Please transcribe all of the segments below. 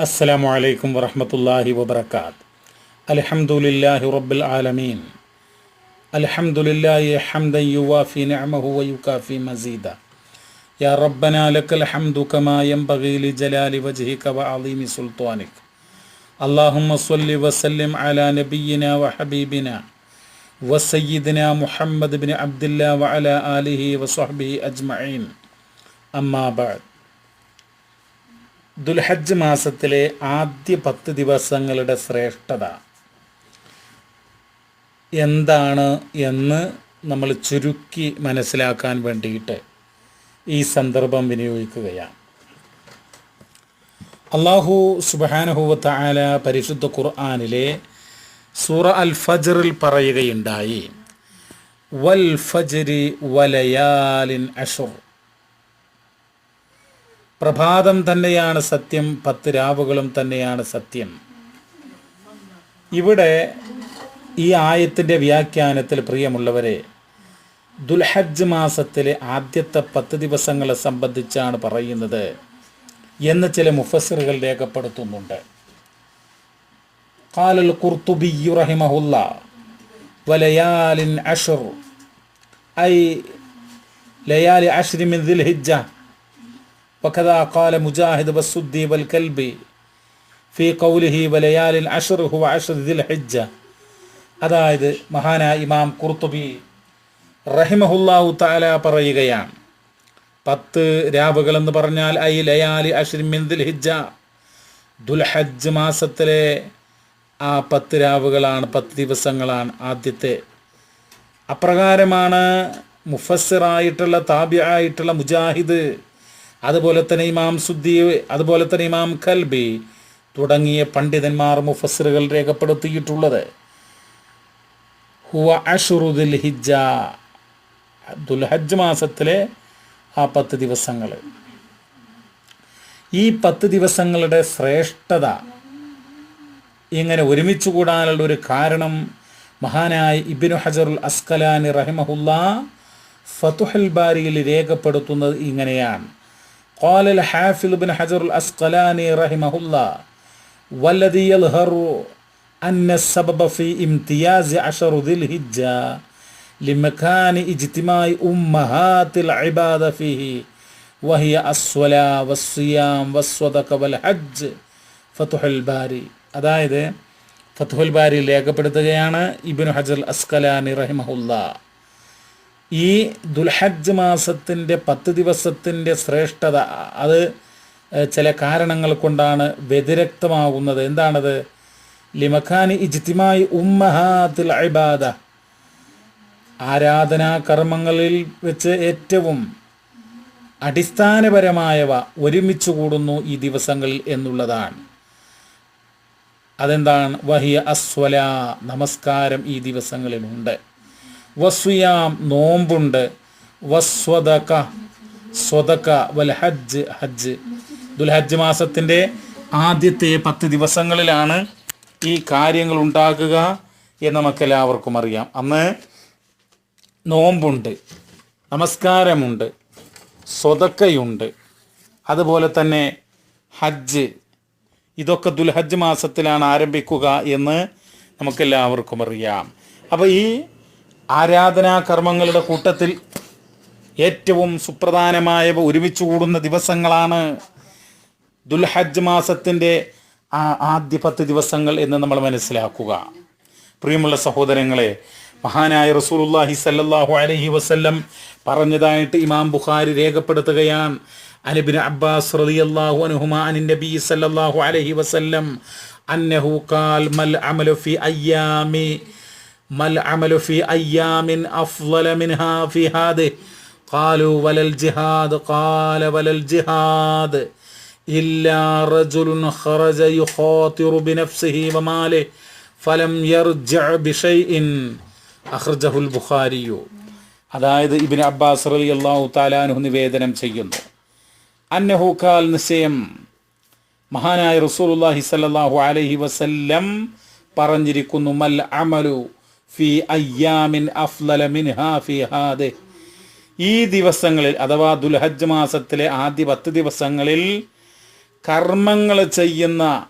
السلام عليكم ورحمة الله وبركاته الحمد لله رب العالمين الحمد لله حمدا يوافي نعمه ويكافي مزيدا يا ربنا لك الحمد كما ينبغي لجلال وجهك وعظيم سلطانك اللهم صل وسلم على نبينا وحبيبنا وسيدنا محمد بن عبد الله وعلى آله وصحبه أجمعين أما بعد ദുൽഹജ്ജ് മാസത്തിലെ ആദ്യ പത്ത് ദിവസങ്ങളുടെ ശ്രേഷ്ഠത. എന്താണ് എന്ന് നമ്മൾ ചുരുക്കി മനസ്സിലാക്കാൻ വേണ്ടിയിട്ട് ഈ സന്ദർഭം വിനിയോഗിക്കുകയാണ്. അള്ളാഹു സുബാനഹുവത്ത ആല പരിശുദ്ധ ഖുർആാനിലെ സൂറ അൽ ഫജറിൽ പറയുകയുണ്ടായി വൽ ഫജരി വലയാലിൻ അഷുർ. പ്രഭാതം തന്നെയാണ് സത്യം പത്ത് രാവുകളും തന്നെയാണ് സത്യം. ഇവിടെ ഈ ആയത്തിന്റെ വ്യാഖ്യാനത്തിൽ പ്രിയമുള്ളവരെ ദുൽഹജ്ജ് മാസത്തിലെ ആദ്യത്തെ പത്ത് ദിവസങ്ങളെ സംബന്ധിച്ചാണ് പറയുന്നത് എന്ന് ചില മുഫസ്സിറുകൾ രേഖപ്പെടുത്തുന്നുണ്ട്. കാലൽ ഖുർത്തുബി റഹിമഹുല്ല വലയാലിൻ അഷർ ഐ ലയാലി അഷ്രി മിൻ ദിൽ ഹിജ്ജ وكذا قال مجاهد والسدي والكلبي في قوله وليال العشر هو عشر ذي الحجة അതായത് മഹാനായ ഇമാം കുർത്തുബി റഹിമഹുല്ലാഹു താല പറയുകയാണ് പത്ത് രാവുകൾ എന്ന് പറഞ്ഞാൽ ഐ ലയാലി അഷ്രിമിൻ ദുൽ ഹിജ്ജ ദുൽഹജ്ജ് മാസത്തിലെ ആ പത്ത് രാവുകളാണ് പത്ത് ദിവസങ്ങളാണ് ആദ്യത്തെ അപ്രകാരമാണ് മുഫസ്സിറായിട്ടുള്ള താബിയായിട്ടുള്ള മുജാഹിദ് അതുപോലെ തന്നെ ഇമാം സുദ്ദി അതുപോലെ തന്നെ ഇമാം കൽബി തുടങ്ങിയ പണ്ഡിതന്മാർ മുഫസറുകൾ രേഖപ്പെടുത്തിയിട്ടുള്ളത്. ഹുവ അഷുറുദുൽ ഹിജ ദുൽഹജ് മാസത്തിലെ ആ പത്ത് ദിവസങ്ങൾ. ഈ പത്ത് ദിവസങ്ങളുടെ ശ്രേഷ്ഠത ഇങ്ങനെ ഒരുമിച്ച് കൂടാനുള്ള ഒരു കാരണം മഹാനായ ഇബിനു ഹജറുൽ അസ്കലാനി റഹിമഹുല്ല ഫതുഹൽ ബാരിയിൽ രേഖപ്പെടുത്തുന്നത് ഇങ്ങനെയാണ്. قال الحافظ بن حجر الأسقلاني رحمه الله والذي يظهر أن السبب في امتياز عشر ذي الهجة لمكان اجتماع أمهات العبادة فيه وهي الصلاة والصيام والصدقة والحج فتح الباري അതായത് ഫത്തുഹുൽ ബാരി രേഖപ്പെടുത്തുകയാണ് ഇബിനു ഹജർ അസ്കലാനി റഹിമഹുല്ല ഈ ദുൽഹജ്ജ് മാസത്തിന്റെ പത്ത് ദിവസത്തിന്റെ ശ്രേഷ്ഠത അത് ചില കാരണങ്ങൾ കൊണ്ടാണ് വ്യതിരക്തമാകുന്നത്. എന്താണത്? ലിമഖാനി ഇജ്തിമായി ഉമ്മഹാത്തിൽ അബാദ ആരാധനാ കർമ്മങ്ങളിൽ വെച്ച് ഏറ്റവും അടിസ്ഥാനപരമായവ ഒരുമിച്ച് കൂടുന്നു ഈ ദിവസങ്ങളിൽ എന്നുള്ളതാണ്. അതെന്താണ്? വഹിയ അസ്വല നമസ്കാരം ഈ ദിവസങ്ങളിലുണ്ട്. വസ്വിയാം നോമ്പുണ്ട്. വസ്വതക സ്വതക വൽ ഹജ്ജ്. ഹജ്ജ് ദുൽഹജ്ജ് മാസത്തിന്റെ ആദ്യത്തെ പത്ത് ദിവസങ്ങളിലാണ് ഈ കാര്യങ്ങൾ ഉണ്ടാക്കുക എന്ന് നമുക്കെല്ലാവർക്കും അറിയാം. അന്ന് നോമ്പുണ്ട് നമസ്കാരമുണ്ട് സ്വതക്കയുണ്ട് അതുപോലെ തന്നെ ഹജ്ജ് ഇതൊക്കെ ദുൽഹജ്ജ് മാസത്തിലാണ് ആരംഭിക്കുക എന്ന് നമുക്കെല്ലാവർക്കും അറിയാം. അപ്പോൾ ഈ ആരാധനാ കർമ്മങ്ങളുടെ കൂട്ടത്തിൽ ഏറ്റവും സുപ്രധാനമായവ ഒരുമിച്ച് കൂടുന്ന ദിവസങ്ങളാണ് ദുൽഹജ്ജ് മാസത്തിന്റെ ആ ആദ്യ പത്ത് ദിവസങ്ങൾ എന്ന് നമ്മൾ മനസ്സിലാക്കുക. പ്രിയമുള്ള സഹോദരങ്ങളെ മഹാനായ റസൂലുല്ലാഹി സല്ലാഹു അലഹി വസ്ല്ലം പറഞ്ഞതായിട്ട് ഇമാം ബുഖാരി രേഖപ്പെടുത്തുകയാണ്. അനബിൻ അബ്ബാസ് റളിയല്ലാഹു അൻഹുമാ അനിൻ നബി സല്ലല്ലാഹു അലൈഹി വസല്ലം അന്നഹു ഖാൽ മൽ അമലു ഫി അയ്യാമി മൽ അമലു ഫി അയ്യാമിൻ അഫ്ളല മിൻഹാ ഫി ഹാദ് ഖാലു വലൽ ജിഹാദ് ഖാല വലൽ ജിഹാദ്. ഇല്ലാ റജുലുൻ ഖറജ യുഖാതിറു ബിനഫ്സിഹി വമാലിഹി ഫലം യർജ ബിഷൈഇൻ. അഹ്റജഹുൽ ബുഖാരിയു. അതായത് ഇബിൻ അബ്ബാസ് റലി അള്ളാഹു താലാനുഹു നിവേദനം ചെയ്യുന്നു. അന്നഹൂക്കാൽ നിശ്ചയം മഹാനായ റസൂലുല്ലാഹി സല്ലാഹു അലഹി വസല്ലം പറഞ്ഞിരിക്കുന്നു മൽ അമലു ഫി ഫി ഈ ദിവസങ്ങളിൽ അഥവാ ദുൽഹജ്ജ് മാസത്തിലെ ആദ്യ പത്ത് ദിവസങ്ങളിൽ കർമ്മങ്ങൾ ചെയ്യുന്ന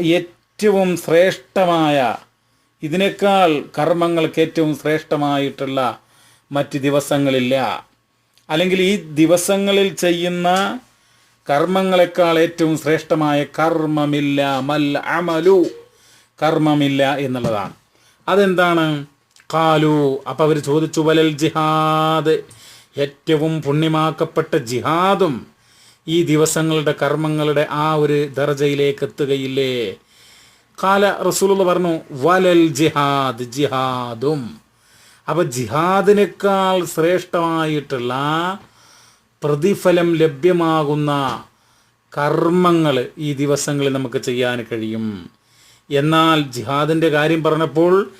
ഏറ്റവും ശ്രേഷ്ഠമായ ഇതിനേക്കാൾ കർമ്മങ്ങൾക്ക് ഏറ്റവും ശ്രേഷ്ഠമായിട്ടുള്ള മറ്റ് ദിവസങ്ങളില്ല. അല്ലെങ്കിൽ ഈ ദിവസങ്ങളിൽ ചെയ്യുന്ന കർമ്മങ്ങളെക്കാൾ ഏറ്റവും ശ്രേഷ്ഠമായ കർമ്മമില്ല. മൽ അമലു കർമ്മമില്ല എന്നുള്ളതാണ്. അതെന്താണ്? കാലു അപ്പം അവർ ചോദിച്ചു വലൽ ജിഹാദ്. ഏറ്റവും പുണ്യമാക്കപ്പെട്ട ജിഹാദും ഈ ദിവസങ്ങളുടെ കർമ്മങ്ങളുടെ ആ ഒരു ദർജയിലേക്ക് എത്തുകയില്ലേ? കാല റസൂൽ പറഞ്ഞു വലൽ ജിഹാദ് ജിഹാദും. അപ്പം ജിഹാദിനേക്കാൾ ശ്രേഷ്ഠമായിട്ടുള്ള പ്രതിഫലം ലഭ്യമാകുന്ന കർമ്മങ്ങൾ ഈ ദിവസങ്ങളിൽ നമുക്ക് ചെയ്യാൻ കഴിയും. എന്നാൽ ജിഹാദിന്റെ കാര്യം പറഞ്ഞപ്പോൾ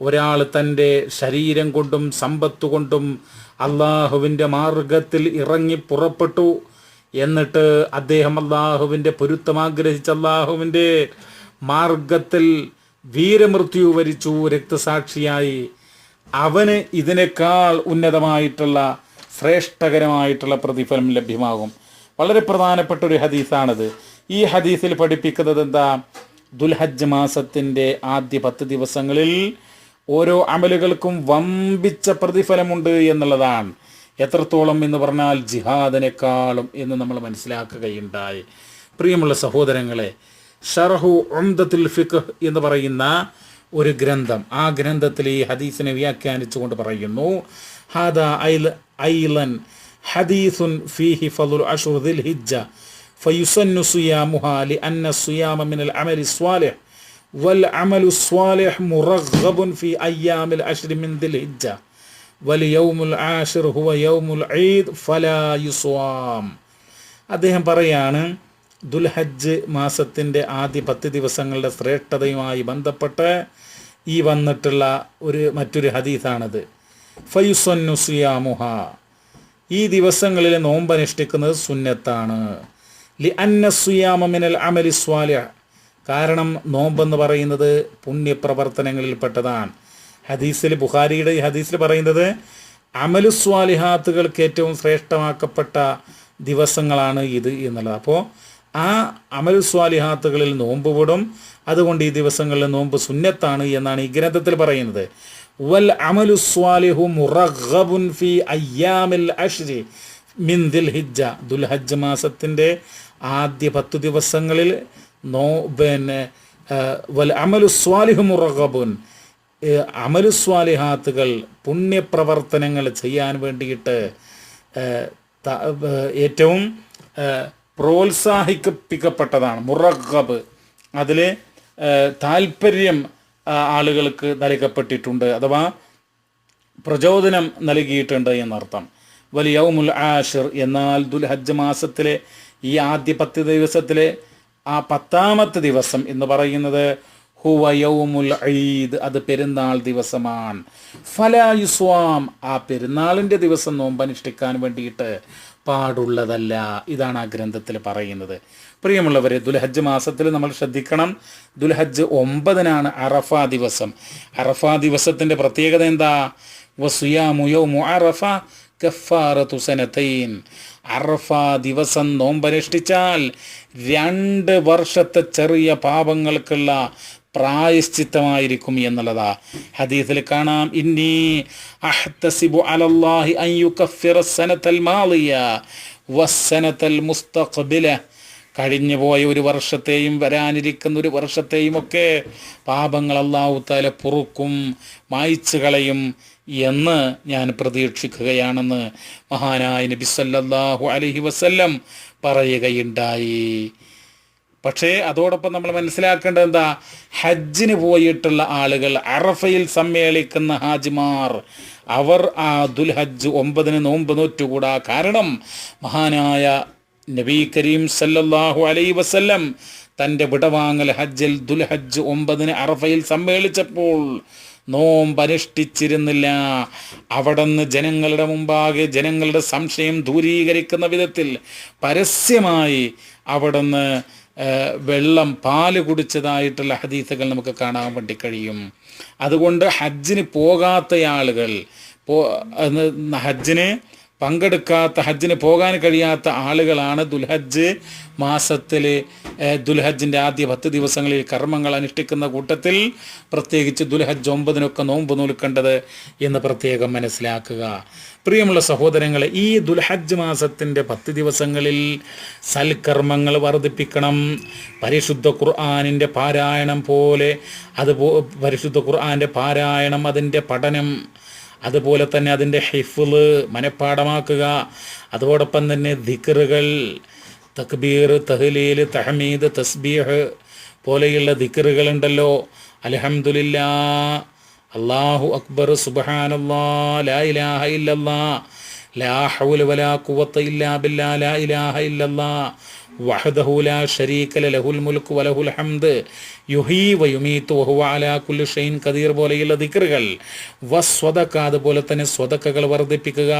ഒരാൾ തന്റെ ശരീരം കൊണ്ടും സമ്പത്ത് കൊണ്ടും അള്ളാഹുവിന്റെ മാർഗത്തിൽ ഇറങ്ങി പുറപ്പെട്ടു. എന്നിട്ട് അദ്ദേഹം അള്ളാഹുവിന്റെ പൊരുത്തം ആഗ്രഹിച്ച അള്ളാഹുവിന്റെ മാർഗത്തിൽ വീരമൃത്യു വരിച്ചു രക്തസാക്ഷിയായി. അവന് ഇതിനേക്കാൾ ഉന്നതമായിട്ടുള്ള ശ്രേഷ്ഠകരമായിട്ടുള്ള പ്രതിഫലം ലഭ്യമാകും. വളരെ പ്രധാനപ്പെട്ട ഒരു ഹദീസാണത്. ഈ ഹദീസിൽ പഠിപ്പിക്കുന്നത് എന്താ? ദുൽഹജ്ജ് മാസത്തിന്റെ ആദ്യ പത്ത് ദിവസങ്ങളിൽ ഓരോ അമലുകൾക്കും വമ്പിച്ച പ്രതിഫലമുണ്ട് എന്നുള്ളതാണ്. എത്രത്തോളം എന്ന് പറഞ്ഞാൽ ജിഹാദിനെക്കാളും എന്ന് നമ്മൾ മനസ്സിലാക്കുകയുണ്ടായി. പ്രിയമുള്ള സഹോദരങ്ങളെ ഷർഹു ഉംദത്തുൽ ഫിഖ് എന്ന് പറയുന്ന ഒരു ഗ്രന്ഥം ആ ഗ്രന്ഥത്തിൽ ഈ ഹദീസിനെ വ്യാഖ്യാനിച്ചുകൊണ്ട് പറയുന്നു ഹാദ ഐൽ ഐലൻ ഹദീസുൻ ഫീഹി ഫളുൽ അഷ്ഹുർ ദിൽ ഹിജ്ജ فيسن صيامها لأن الصيام من العمل الصالح والعمل الصالح مرغب في أيام العشر من ذي الحجة واليوم العاشر هو يوم العيد فلا يصوام അദ്ദേഹം പറയാണ് ദുൽഹജ്ജ് മാസത്തിൻ്റെ ആദ്യ പത്ത് ദിവസങ്ങളുടെ ശ്രേഷ്ഠതയുമായി ബന്ധപ്പെട്ട് ഈ വന്നിട്ടുള്ള ഒരു മറ്റൊരു ഹദീസാണത് ഫയുസന്നു സിയാമുഹ. ഈ ദിവസങ്ങളിൽ നോമ്പനുഷ്ഠിക്കുന്നത് സുന്നത്താണ്. ലി അന്നസുയാമിനൽ മിനൽ അമലി സ്വാലിഹ. കാരണം നോമ്പെന്ന് പറയുന്നത് പുണ്യപ്രവർത്തനങ്ങളിൽപ്പെട്ടതാണ്. ഹദീസിൽ ബുഖാരിയുടെ ഹദീസിൽ പറയുന്നത് അമലു സ്വാലിഹാത്തുകൾക്ക് ഏറ്റവും ശ്രേഷ്ഠമാക്കപ്പെട്ട ദിവസങ്ങളാണ് ഇത് എന്നുള്ളത്. അപ്പോൾ ആ അമലു സ്വാലിഹാത്തുകളിൽ നോമ്പ് വിടും. അതുകൊണ്ട് ഈ ദിവസങ്ങളിൽ നോമ്പ് സുന്നത്താണ് എന്നാണ് ഈ ഗ്രന്ഥത്തിൽ പറയുന്നത്. വൽ സ്വാലിഹു മുറഗബുൻ മിൻ മാസത്തിന്റെ ആദ്യ പത്തു ദിവസങ്ങളിൽ നോ പിന്നെ വൽ അമലു സ്വാലിഹു മുറഗബുൻ അമലു സ്വാലിഹാത്തുകൾ പുണ്യപ്രവർത്തനങ്ങൾ ചെയ്യാൻ വേണ്ടിയിട്ട് ഏറ്റവും പ്രോത്സാഹിപ്പിക്കപ്പെട്ടതാണ്. മുറഗബ് അതിൽ താല്പര്യം ആളുകൾക്ക് നൽകപ്പെട്ടിട്ടുണ്ട് അഥവാ പ്രചോദനം നൽകിയിട്ടുണ്ട് എന്നർത്ഥം. വലിയൗമുൽ ആഷിർ എന്നാൽ ദുൽഹജ്ജ് മാസത്തിലെ ഈ ആദ്യ പത്ത് ദിവസത്തിലെ ആ പത്താമത്തെ ദിവസം എന്ന് പറയുന്നത് ഹുവ യൗമുൽ ഈദ് അത് പെരുന്നാൾ ദിവസമാണ്. ഫലായുസ്വാം ആ പെരുന്നാളിന്റെ ദിവസം നോമ്പ് അനുഷ്ഠിക്കാൻ വേണ്ടിയിട്ട് പാടുള്ളതല്ല ഇതാണ് ആ ഗ്രന്ഥത്തിൽ പറയുന്നത്. പ്രിയമുള്ളവരെ ദുൽഹജ്ജ് മാസത്തിൽ നമ്മൾ ശ്രദ്ധിക്കണം. ദുൽഹജ്ജ് ഒമ്പതിനാണ് അറഫ ദിവസം. അറഫ ദിവസത്തിന്റെ പ്രത്യേകത എന്താ? വസുയാമു യൗമു അറഫ കഫാറത്തു സനതൈൻ. അറഫ ദിവസം നോമ്പനുഷ്ഠിച്ചാൽ രണ്ട് വർഷത്തെ ചെറിയ പാപങ്ങൾക്കുള്ള പ്രായശ്ചിത്തമായിരിക്കും എന്നുള്ളതാ. ഹദീസിൽ കാണാം ഇന്നി അഹ്തസിബു അലല്ലാഹി അൻ യുകഫിറ സനതൽ മാളിയ വസ്സനതൽ മുസ്തഖ്ബില. കഴിഞ്ഞു പോയ ഒരു വർഷത്തെയും വരാനിരിക്കുന്ന ഒരു വർഷത്തെയും ഒക്കെ പാപങ്ങൾ അള്ളാഹു തല പൊറുക്കും മായ്ച്ചു കളയും എന്ന് ഞാൻ പ്രതീക്ഷിക്കുകയാണെന്ന് മഹാനായ നബി സല്ലല്ലാഹു അലൈഹി വസല്ലം പറയുകയുണ്ടായി. പക്ഷേ അതോടൊപ്പം നമ്മൾ മനസ്സിലാക്കേണ്ടത് എന്താ? ഹജ്ജിന് പോയിട്ടുള്ള ആളുകൾ അറഫയിൽ സമ്മേളിക്കുന്ന ഹാജിമാർ അവർ ആ ദുൽഹജ്ജ് ഒമ്പതിന് നോമ്പ് നോറ്റുകൂടാ. കാരണം മഹാനായ നബി കരീം സല്ലല്ലാഹു അലൈ വസല്ലം തന്റെ വിടവാങ്ങൽ ഹജ്ജിൽ ദുൽഹജ്ജ് ഒമ്പതിന് അറഫയിൽ സമ്മേളിച്ചപ്പോൾ നോമ്പനുഷ്ഠിച്ചിരുന്നില്ല അവിടെ അവിടുന്ന് ജനങ്ങളുടെ മുമ്പാകെ ജനങ്ങളുടെ സംശയം ദൂരീകരിക്കുന്ന വിധത്തിൽ പരസ്യമായി അവിടുന്ന് വെള്ളം പാൽ കുടിച്ചതായിട്ടുള്ള ഹദീസുകൾ നമുക്ക് കാണാൻ വേണ്ടി കഴിയും. അതുകൊണ്ട് ഹജ്ജിന് പോകാത്ത ആളുകൾ പോ ഹജ്ജിന് പങ്കെടുക്കാത്ത ഹജ്ജിന് പോകാൻ കഴിയാത്ത ആളുകളാണ് ദുൽഹജ്ജ് മാസത്തിൽ ദുൽഹജ്ജിന്റെ ആദ്യ പത്ത് ദിവസങ്ങളിൽ കർമ്മങ്ങൾ അനുഷ്ഠിക്കുന്ന കൂട്ടത്തിൽ പ്രത്യേകിച്ച് ദുൽഹജ്ജ് ഒമ്പതിനൊക്കെ നോമ്പ് നോൽക്കേണ്ടത് എന്ന് പ്രത്യേകം മനസ്സിലാക്കുക. പ്രിയമുള്ള സഹോദരങ്ങളെ ഈ ദുൽഹജ്ജ് മാസത്തിന്റെ പത്ത് ദിവസങ്ങളിൽ സൽക്കർമ്മങ്ങൾ വർദ്ധിപ്പിക്കണം. പരിശുദ്ധ ഖുർആാനിന്റെ പാരായണം പോലെ അതുപോ പരിശുദ്ധ ഖുർആാന്റെ പാരായണം അതിന്റെ പഠനം അതുപോലെ തന്നെ അതിന്റെ ഹിഫിൾ മനഃപ്പാടമാക്കുക അതോടൊപ്പം തന്നെ ദിക്കറുകൾ തക്ബീർ തഹ്ലീൽ തഹമീദ് തസ്ബീഹ് പോലെയുള്ള ദിക്കറുകളുണ്ടല്ലോ അലഹമുല്ല അള്ളാഹു അക്ബർ സുബഹാനല്ലാ ലാ ഇലാഹ ഇല്ലല്ലാ ലാ ഹൗല വലാ കുവത്ത ഇല്ലാ ബില്ലാ ലാ ഇലാഹ ഇല്ലല്ലാ പോലെയുള്ള ദിക്റുകൾ. അതുപോലെ തന്നെ സ്വതക്കകൾ വർദ്ധിപ്പിക്കുക.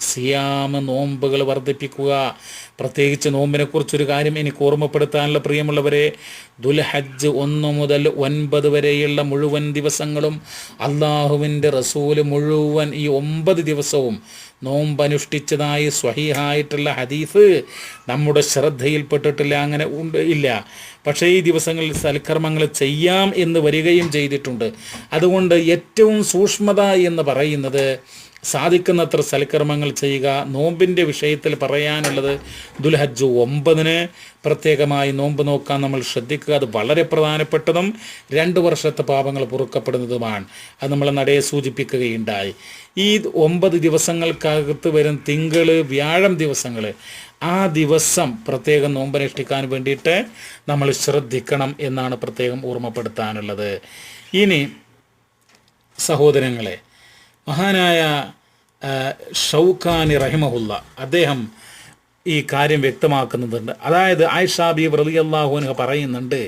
സിയാം നോമ്പുകൾ വർദ്ധിപ്പിക്കുക. പ്രത്യേകിച്ച് നോമ്പിനെ കുറിച്ചൊരു കാര്യം എനിക്ക് ഓർമ്മപ്പെടുത്താനുള്ള പ്രിയമുള്ളവരെ ദുൽഹജ്ജ് ഒന്ന് മുതൽ ഒൻപത് വരെയുള്ള മുഴുവൻ ദിവസങ്ങളും അള്ളാഹുവിന്റെ റസൂൽ മുഴുവൻ ഈ ഒമ്പത് ദിവസവും നോമ്പനുഷ്ഠിച്ചതായി സ്വഹീഹായിട്ടുള്ള ഹദീസ് നമ്മുടെ ശ്രദ്ധയിൽപ്പെട്ടിട്ടില്ല അങ്ങനെ ഉണ്ട് ഇല്ല. പക്ഷേ ഈ ദിവസങ്ങളിൽ സൽക്കർമ്മങ്ങൾ ചെയ്യാം എന്ന് വരികയും ചെയ്തിട്ടുണ്ട്. അതുകൊണ്ട് ഏറ്റവും സൂക്ഷ്മത എന്ന് പറയുന്നത് സാധിക്കുന്നത്ര സൽക്കർമ്മങ്ങൾ ചെയ്യുക. നോമ്പിന്റെ വിഷയത്തിൽ പറയാനുള്ളത് ദുൽഹജ്ജ് ഒമ്പതിന് പ്രത്യേകമായി നോമ്പ് നോക്കാൻ നമ്മൾ ശ്രദ്ധിക്കുക. അത് വളരെ പ്രധാനപ്പെട്ടതും രണ്ട് വർഷത്തെ പാപങ്ങൾ പൊറുക്കപ്പെടുന്നതുമാണ്. അത് നമ്മൾ നടയെ സൂചിപ്പിക്കുകയുണ്ടായി. ഈ ഒമ്പത് ദിവസങ്ങൾക്കകത്ത് വരും തിങ്കൾ വ്യാഴം ദിവസങ്ങൾ ആ ദിവസം പ്രത്യേകം നോമ്പനുഷ്ഠിക്കാൻ വേണ്ടിയിട്ട് നമ്മൾ ശ്രദ്ധിക്കണം എന്നാണ് പ്രത്യേകം ഓർമ്മപ്പെടുത്താനുള്ളത്. ഇനി സഹോദരങ്ങളെ മഹാനായ ആ, ഷൗക്കാനി റഹിമഹുല്ല അദ്ദേഹം ഈ കാര്യം വ്യക്തമാക്കുന്നുണ്ട് അതായത് ആയിഷാബി വ്രതി അള്ളാഹുവിന് പറയുന്നുണ്ട്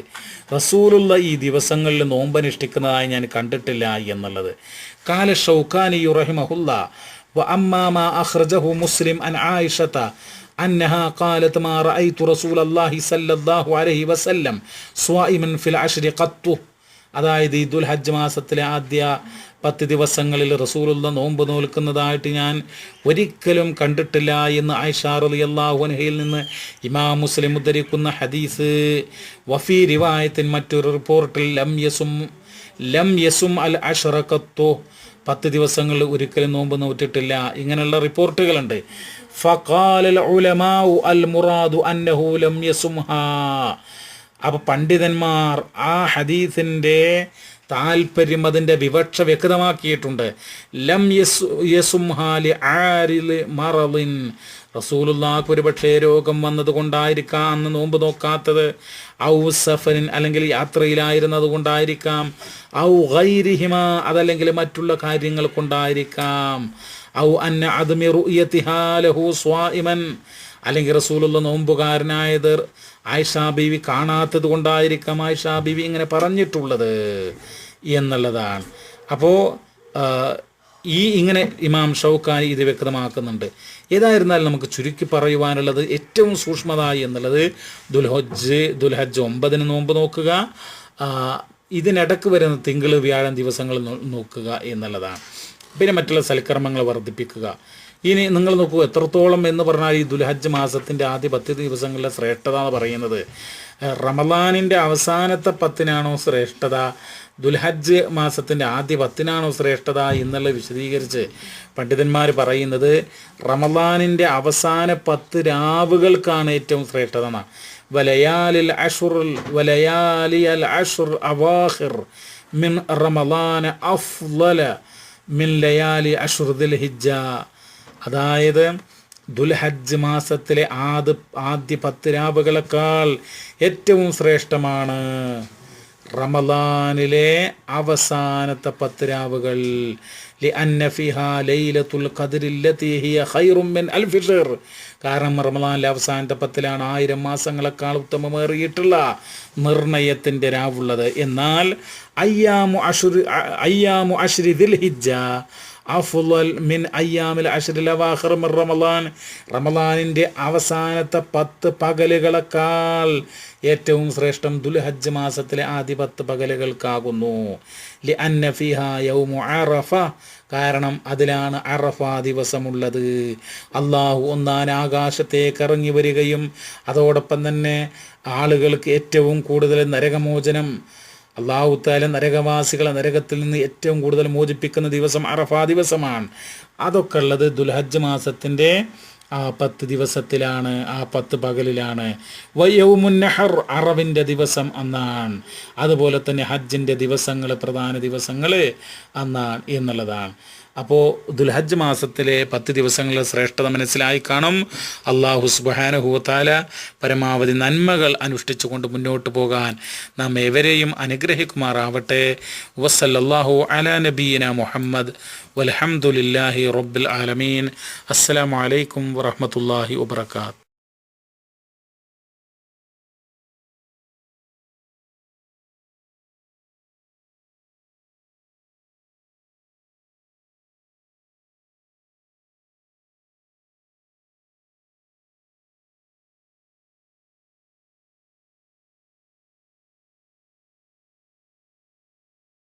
റസൂലുള്ള ഈ ദിവസങ്ങളിൽ നോമ്പനുഷ്ഠിക്കുന്നതായി ഞാൻ കണ്ടിട്ടില്ല എന്നുള്ളത് കാല ഷൗക്കാനി റഹിമഹുല്ല وأما ما أخرجه مسلم عن عائشة أنها قالت ما رأيت رسول الله صلى الله عليه وسلم صائما في العشر قط അതായത് ഈ ദുൽഹജ്ജ് മാസത്തിലെ ആദ്യ പത്ത് ദിവസങ്ങളിൽ റസൂലുള്ള നോമ്പ് നോൽക്കുന്നതായിട്ട് ഞാൻ ഒരിക്കലും കണ്ടിട്ടില്ല എന്ന് ആയിഷാറുലി അള്ളാഹുനഹയിൽ നിന്ന് ഇമാം മുസ്ലിം ഉദ്ധരിക്കുന്ന ഹദീസ്. വഫി റിവായത്തിൻ മറ്റൊരു റിപ്പോർട്ടിൽ ലം യസും ലം യസും അൽ അഷറക്കത്തോ പത്ത് ദിവസങ്ങളിൽ ഒരിക്കലും നോമ്പ് നോറ്റിട്ടില്ല. ഇങ്ങനെയുള്ള റിപ്പോർട്ടുകളുണ്ട്. ഉലമാഉ അൽ മുറാദു അന്നഹു ലം യസുംഹാ. അപ്പോൾ പണ്ഡിതന്മാർ ആ ഹദീസിന്റെ താല്പര്യം അതിന്റെ വിവക്ഷ വ്യക്തമാക്കിയിട്ടുണ്ട്. ലം യസു യസുംഹാലി മറലിൻ ഒരുപക്ഷേ രോഗം വന്നതുകൊണ്ടായിരിക്കാം അന്ന് നോമ്പ് നോക്കാത്തത്. ഔ സഫറിൻ അല്ലെങ്കിൽ യാത്രയിലായിരുന്നത് കൊണ്ടായിരിക്കാം ഔ ഗൈരിഹിമ അതല്ലെങ്കിൽ മറ്റുള്ള കാര്യങ്ങൾ കൊണ്ടായിരിക്കാം. ഔ അന്ന അദ്മി റുയത്തിഹാലഹു സ്വാഇമൻ. അല്ലെങ്കിൽ റസൂലുള്ള നോമ്പുകാരനായത് ആയിഷാ ബീവി കാണാത്തത് കൊണ്ടായിരിക്കാം ആയിഷാ ബീവി ഇങ്ങനെ പറഞ്ഞിട്ടുള്ളത് എന്നുള്ളതാണ്. അപ്പോൾ ഈ ഇങ്ങനെ ഇമാം ഷൗക്കാനി ഇത് വ്യക്തമാക്കുന്നുണ്ട്. ഏതായിരുന്നാലും നമുക്ക് ചുരുക്കി പറയുവാനുള്ളത് ഏറ്റവും സൂക്ഷ്മത എന്നുള്ളത് ദുൽഹജ്ജ് ദുൽഹജ്ജ് ഒമ്പതിന് നോമ്പ് നോക്കുക ഇതിനിടക്ക് വരുന്ന തിങ്കൾ വ്യാഴം ദിവസങ്ങൾ നോക്കുക എന്നുള്ളതാണ്. പിന്നെ മറ്റുള്ള സൽക്കർമ്മങ്ങൾ വർദ്ധിപ്പിക്കുക. ഇനി നിങ്ങൾ നോക്കൂ എത്രത്തോളം എന്ന് പറഞ്ഞാൽ ഈ ദുൽഹജ്ജ് മാസത്തിന്റെ ആദ്യ പത്ത് ദിവസങ്ങളിലെ ശ്രേഷ്ഠത എന്ന് പറയുന്നത് റമദാനിന്റെ അവസാനത്തെ പത്തിനാണോ ശ്രേഷ്ഠത? ദുൽഹജ്ജ് മാസത്തിന്റെ ആദ്യ പത്തിനാണോ ശ്രേഷ്ഠത എന്നുള്ളത് വിശദീകരിച്ച് പണ്ഡിതന്മാർ പറയുന്നത് റമദാനിന്റെ അവസാന പത്ത് രാവുകൾക്കാണ് ഏറ്റവും ശ്രേഷ്ഠത എന്നാണ് വലയാലിൽ അഷുറുൽ വലയാലി അൽ അഷുർ അവാഹിർ മിൻ റമദാന അഫ്ലല മിൻ ലയാലി അഷുർ ദിൽ ഹിജ്ജ അതായത് ദുൽഹജ്ജ് മാസത്തിലെ ആദ്യ ആദ്യ പത്ത് രാവുകളെക്കാൾ ഏറ്റവും ശ്രേഷ്ഠമാണ് റമലാനിലെ അവസാനത്തെ പത്ത് രാവുകൾ. കാരണം റമലാനിലെ അവസാനത്തെ പത്തിലാണ് ആയിരം മാസങ്ങളെക്കാൾ ഉത്തമമേറിയിട്ടുള്ള നിർണയത്തിന്റെ രാവുള്ളത്. എന്നാൽ അയ്യാമു അഷുർ അയ്യാമു അഷ്രി ദിൽഹിജ ഹിജ്ജ മിൻ അയ്യാമിൽ അഷ്റിൽ അവാഖിർ മിൻ റമളാൻ. റമളാനിന്റെ അവസാനത്തെ പത്ത് പകലുകളെക്കാൾ ഏറ്റവും ശ്രേഷ്ഠം ദുൽഹജ്ജ് മാസത്തിലെ ആദ്യ പത്ത് പകലുകൾക്കാകുന്നു. ലി അന്നഫിഹ യൗമു അറഫ. കാരണം അതിലാണ് അറഫ ദിവസമുള്ളത്. അള്ളാഹു ഒന്നാൻ ആകാശത്തേക്ക് ഇറങ്ങി വരികയും അതോടൊപ്പം തന്നെ ആളുകൾക്ക് ഏറ്റവും കൂടുതൽ നരകമോചനം അള്ളാഹു താല നരകവാസികളെ നരകത്തിൽ നിന്ന് ഏറ്റവും കൂടുതൽ മോചിപ്പിക്കുന്ന ദിവസം അറഫാ ദിവസമാണ്. അതൊക്കെ ഉള്ളത് ദുൽഹജ്ജ് മാസത്തിന്റെ ആ പത്ത് ദിവസത്തിലാണ് ആ പത്ത് പകലിലാണ്. വയ്യവുമുന്നഹർ അറവിന്റെ ദിവസം അന്നാണ്. അതുപോലെ തന്നെ ഹജ്ജിന്റെ ദിവസങ്ങൾ പ്രധാന ദിവസങ്ങൾ അന്നാണ് എന്നുള്ളതാണ്. അപ്പോൾ ദുൽഹജ്ജ് മാസത്തിലെ പത്ത് ദിവസങ്ങളിലെ ശ്രേഷ്ഠത മനസ്സിലായി കാണും. അള്ളാഹു സുബാനഹുത്താല പരമാവധി നന്മകൾ അനുഷ്ഠിച്ചുകൊണ്ട് മുന്നോട്ട് പോകാൻ നാം എവരെയും അനുഗ്രഹിക്കുമാറാവട്ടെ. വസല്ലാഹു അല നബീന മുഹമ്മദ് വലഹമുല്ലാഹി റബ്ബുൽ ആലമീൻ. അസ്സലാമലൈക്കും വറഹമത്തല്ലാഹി വബർക്കാത്ത്